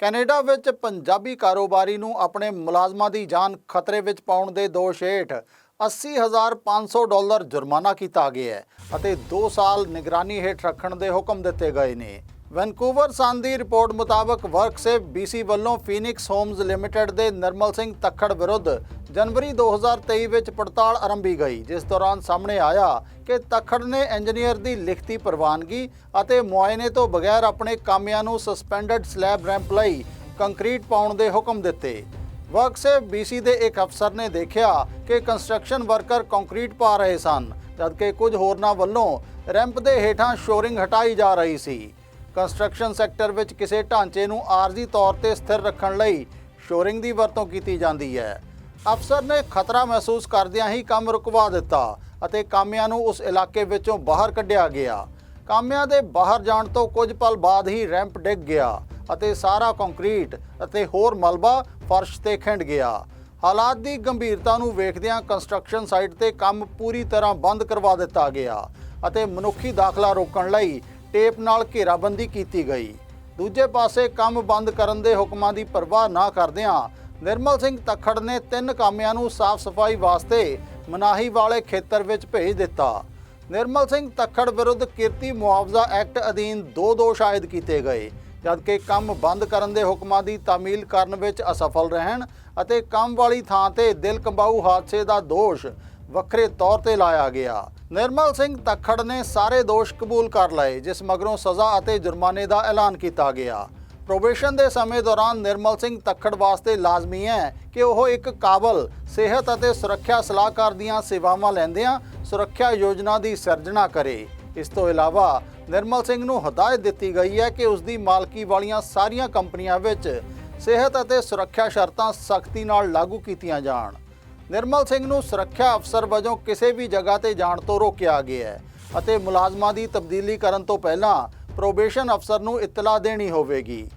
Canada ਵਿੱਚ ਪੰਜਾਬੀ ਕਾਰੋਬਾਰੀ ਨੂੰ ਆਪਣੇ ਮੁਲਾਜ਼ਮਾਂ ਦੀ ਜਾਨ ਖਤਰੇ ਵਿੱਚ ਪਾਉਣ ਦੇ ਦੋਸ਼ ਹੇਠ 80500 ਡਾਲਰ ਜੁਰਮਾਨਾ ਕੀਤਾ ਗਿਆ ਹੈ ਅਤੇ 2 ਸਾਲ ਨਿਗਰਾਨੀ ਹੇਠ ਰੱਖਣ ਦੇ ਹੁਕਮ ਦਿੱਤੇ ਗਏ ਨੇ। ਵੈਨਕੂਵਰ ਸਨ ਦੀ ਰਿਪੋਰਟ ਮੁਤਾਬਕ ਵਰਕਸੇਫ BC ਵੱਲੋਂ ਫੀਨਿਕਸ ਹੋਮਜ਼ ਲਿਮਟਿਡ ਦੇ ਨਿਰਮਲ ਸਿੰਘ ਤੱਖੜ ਵਿਰੁੱਧ ਜਨਵਰੀ 2023 ਵਿੱਚ ਪੜਤਾਲ ਆਰੰਭੀ ਗਈ, ਜਿਸ ਦੌਰਾਨ ਸਾਹਮਣੇ ਆਇਆ ਕਿ ਤਖੜ ਨੇ ਇੰਜੀਨੀਅਰ ਦੀ ਲਿਖਤੀ ਪ੍ਰਵਾਨਗੀ ਅਤੇ ਮੁਆਇਨੇ ਤੋਂ ਬਗੈਰ ਆਪਣੇ ਕਾਮਿਆਂ ਨੂੰ ਸਸਪੈਂਡਡ ਸਲੈਬ ਰੈਂਪ ਲਈ ਕੰਕਰੀਟ ਪਾਉਣ ਦੇ ਹੁਕਮ ਦਿੱਤੇ। ਵਰਕਸੇਫ BC ਦੇ ਇੱਕ ਅਫਸਰ ਨੇ ਦੇਖਿਆ ਕਿ ਕੰਸਟਰਕਸ਼ਨ ਵਰਕਰ ਕੰਕਰੀਟ ਪਾ ਰਹੇ ਸਨ, ਜਦਕਿ ਕੁਝ ਹੋਰਨਾਂ ਵੱਲੋਂ ਰੈਂਪ ਦੇ ਹੇਠਾਂ ਸ਼ੋਰਿੰਗ ਹਟਾਈ ਜਾ ਰਹੀ ਸੀ। ਕੰਸਟਰਕਸ਼ਨ ਸੈਕਟਰ ਵਿੱਚ ਕਿਸੇ ਢਾਂਚੇ ਨੂੰ ਆਰਜ਼ੀ ਤੌਰ ਤੇ ਸਥਿਰ ਰੱਖਣ ਲਈ ਸ਼ੋਰਿੰਗ ਦੀ ਵਰਤੋਂ ਕੀਤੀ ਜਾਂਦੀ ਹੈ। ਅਫਸਰ ਨੇ ਖਤਰਾ ਮਹਿਸੂਸ ਕਰਦਿਆਂ ਹੀ ਕੰਮ ਰੁਕਵਾ ਦਿੱਤਾ ਅਤੇ ਕਾਮਿਆਂ ਨੂੰ ਉਸ ਇਲਾਕੇ ਵਿੱਚੋਂ ਬਾਹਰ ਕੱਢਿਆ ਗਿਆ। ਕਾਮਿਆਂ ਦੇ ਬਾਹਰ ਜਾਣ ਤੋਂ ਕੁਝ ਪਲ ਬਾਅਦ ਹੀ ਰੈਂਪ ਡਿੱਗ ਗਿਆ ਅਤੇ ਸਾਰਾ ਕੰਕਰੀਟ ਅਤੇ ਹੋਰ ਮਲਬਾ ਫਰਸ਼ ਤੇ ਖਿੰਡ ਗਿਆ। ਹਾਲਾਤ ਦੀ ਗੰਭੀਰਤਾ ਨੂੰ ਵੇਖਦਿਆਂ ਕੰਸਟਰਕਸ਼ਨ ਸਾਈਟ ਤੇ ਕੰਮ ਪੂਰੀ ਤਰ੍ਹਾਂ ਬੰਦ ਕਰਵਾ ਦਿੱਤਾ ਗਿਆ ਅਤੇ ਮਨੁੱਖੀ ਦਾਖਲਾ ਰੋਕਣ ਲਈ ਟੇਪ ਨਾਲ ਘੇਰਾਬੰਦੀ ਕੀਤੀ ਗਈ। ਦੂਜੇ ਪਾਸੇ ਕੰਮ ਬੰਦ ਕਰਨ ਦੇ ਹੁਕਮਾਂ ਦੀ ਪਰਵਾਹ ਨਾ ਕਰਦਿਆਂ ਨਿਰਮਲ ਸਿੰਘ ਤੱਖੜ ਨੇ ਤਿੰਨ ਕਾਮਿਆਂ ਨੂੰ ਸਾਫ਼ ਸਫ਼ਾਈ ਵਾਸਤੇ ਮਨਾਹੀ ਵਾਲੇ ਖੇਤਰ ਵਿੱਚ ਭੇਜ ਦਿੱਤਾ। ਨਿਰਮਲ ਸਿੰਘ ਤੱਖੜ ਵਿਰੁੱਧ ਕਿਰਤੀ ਮੁਆਵਜ਼ਾ ਐਕਟ ਅਧੀਨ ਦੋ ਦੋਸ਼ ਆਇਦ ਕੀਤੇ ਗਏ, ਜਦਕਿ ਕੰਮ ਬੰਦ ਕਰਨ ਦੇ ਹੁਕਮਾਂ ਦੀ ਤਾਮੀਲ ਕਰਨ ਵਿੱਚ ਅਸਫਲ ਰਹਿਣ ਅਤੇ ਕੰਮ ਵਾਲੀ ਥਾਂ ਤੇ ਦਿਲ ਕੰਬਾਊ ਹਾਦਸੇ ਦਾ ਦੋਸ਼ ਵੱਖਰੇ ਤੌਰ ਤੇ ਲਾਇਆ ਗਿਆ। ਨਿਰਮਲ ਸਿੰਘ ਤੱਖੜ ਨੇ ਸਾਰੇ ਦੋਸ਼ ਕਬੂਲ ਕਰ ਲਏ, ਜਿਸ ਮਗਰੋਂ ਸਜ਼ਾ ਅਤੇ ਜੁਰਮਾਨੇ ਦਾ ਐਲਾਨ ਕੀਤਾ ਗਿਆ। ਪ੍ਰੋਬੇਸ਼ਨ ਦੇ ਸਮੇਂ ਦੌਰਾਨ ਨਿਰਮਲ ਸਿੰਘ ਤੱਖੜ ਵਾਸਤੇ ਲਾਜ਼ਮੀ ਹੈ ਕਿ ਉਹ ਇੱਕ ਕਾਬਲ, ਸਿਹਤ ਅਤੇ ਸੁਰੱਖਿਆ ਸਲਾਹਕਾਰ ਦੀਆਂ ਸੇਵਾਵਾਂ ਲੈਂਦਿਆਂ ਸੁਰੱਖਿਆ ਯੋਜਨਾ ਦੀ ਸਿਰਜਣਾ ਕਰੇ। ਇਸ ਤੋਂ ਇਲਾਵਾ ਨਿਰਮਲ ਸਿੰਘ ਨੂੰ ਹਦਾਇਤ ਦਿੱਤੀ ਗਈ ਹੈ ਕਿ ਉਸ ਦੀ ਮਾਲਕੀ ਵਾਲੀਆਂ ਸਾਰੀਆਂ ਕੰਪਨੀਆਂ ਵਿੱਚ ਸਿਹਤ ਅਤੇ ਸੁਰੱਖਿਆ ਸ਼ਰਤਾਂ ਸਖਤੀ ਨਾਲ ਲਾਗੂ ਕੀਤੀਆਂ ਜਾਣ। ਨਿਰਮਲ ਸਿੰਘ ਨੂੰ ਸੁਰੱਖਿਆ ਅਫਸਰ ਵਜੋਂ ਕਿਸੇ ਵੀ ਜਗ੍ਹਾ ਤੇ ਜਾਣ ਤੋਂ ਰੋਕਿਆ ਗਿਆ ਹੈ ਅਤੇ ਮੁਲਾਜ਼ਮਾਂ ਦੀ ਤਬਦੀਲੀ ਕਰਨ ਤੋਂ ਪਹਿਲਾਂ ਪ੍ਰੋਬੇਸ਼ਨ ਅਫਸਰ ਨੂੰ ਇਤਲਾਹ ਦੇਣੀ ਹੋਵੇਗੀ।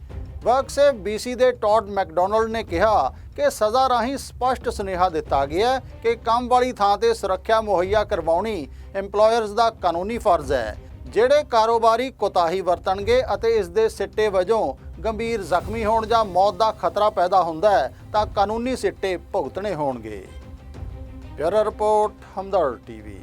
ਵਰਕਸੇਫ BC ਦੇ ਟੌਡ ਮੈਕਡੋਨਲਡ ਨੇ ਕਿਹਾ ਕਿ ਸਜ਼ਾ ਰਾਹੀਂ ਸਪਸ਼ਟ ਸੁਨੇਹਾ ਦਿੱਤਾ ਗਿਆ ਕਿ ਕੰਮ ਵਾਲੀ ਥਾਂ ਤੇ ਸੁਰੱਖਿਆ ਮੁਹੱਈਆ ਕਰਵਾਉਣੀ EMPLOYERS ਦਾ ਕਾਨੂੰਨੀ ਫਰਜ਼ ਹੈ, ਜਿਹੜੇ ਕਾਰੋਬਾਰੀ ਕੋਤਾਹੀ ਵਰਤਣਗੇ ਅਤੇ ਇਸ ਦੇ ਸਿੱਟੇ ਵਜੋਂ ਗੰਭੀਰ ਜ਼ਖਮੀ ਹੋਣ ਜਾਂ ਮੌਤ ਦਾ ਖਤਰਾ ਪੈਦਾ ਹੁੰਦਾ ਹੈ, ਤਾਂ ਕਾਨੂੰਨੀ ਸਿੱਟੇ ਭੁਗਤਣੇ ਹੋਣਗੇ। Bureau report, Hamdard TV.